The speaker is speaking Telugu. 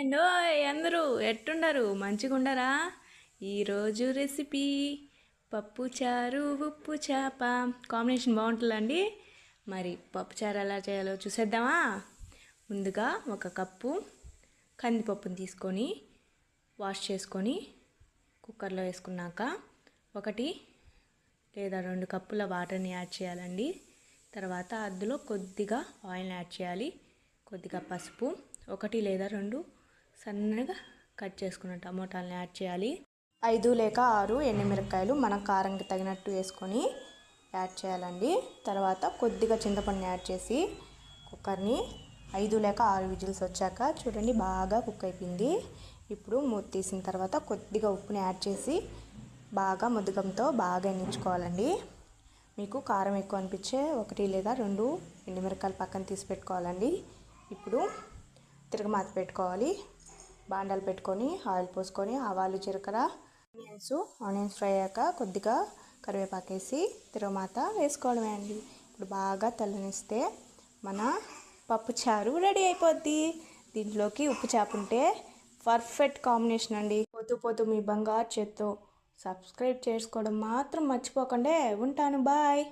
హలో అందరూ ఎట్టుండరు? మంచిగా ఉండరా ఈరోజు రెసిపీ పప్పు చారు ఉప్పు చేప. కాంబినేషన్ బాగుంటుందండి. మరి పప్పు చారు ఎలా చేయాలో చూసేద్దామా? ముందుగా ఒక కప్పు కందిపప్పుని తీసుకొని వాష్ చేసుకొని కుక్కర్లో వేసుకున్నాక ఒకటి లేదా రెండు కప్పుల వాటర్ని యాడ్ చేయాలండి. తర్వాత అందులో కొద్దిగా ఆయిల్ని యాడ్ చేయాలి. కొద్దిగా పసుపు ఒకటి లేదా రెండు సన్నగా కట్ చేసుకున్న టమోటాలని యాడ్ చేయాలి. ఐదు లేక ఆరు ఎండుమిరపకాయలు మన కారంకి తగినట్టు వేసుకొని యాడ్ చేయాలండి. తర్వాత కొద్దిగా చింతపండు యాడ్ చేసి కుక్కర్ని ఐదు లేక ఆరు విజిల్స్ వచ్చాక చూడండి బాగా కుక్ అయిపోయింది. ఇప్పుడు మూత తీసిన తర్వాత కొద్దిగా ఉప్పుని యాడ్ చేసి బాగా ముద్దకంతో బాగా ఎన్నించుకోవాలండి మీకు కారం ఎక్కువ అనిపించే ఒకటి లేదా రెండు ఎండుమిరకాయలు పక్కన తీసి పెట్టుకోవాలండి. ఇప్పుడు తిరగమాత పెట్టుకోవాలి. బాండాలు పెట్టుకొని ఆయిల్ పోసుకొని ఆవాలు జీలకర్ర ఆనియన్స్ ఆనియన్స్ ఫ్రై అయ్యాక కొద్దిగా కరివేపాకు వేసి వేసుకోవడమే అండి. ఇప్పుడు బాగా తలనిస్తే మన పప్పు చారు రెడీ అయిపోద్ది. దీంట్లోకి ఉప్పు చేప ఉంటే పర్ఫెక్ట్ కాంబినేషన్ అండి. పోతూ పోతూ మీ బంగారు చేత్తో సబ్స్క్రైబ్ చేసుకోవడం మాత్రం మర్చిపోకండి. ఉంటాను బాయ్.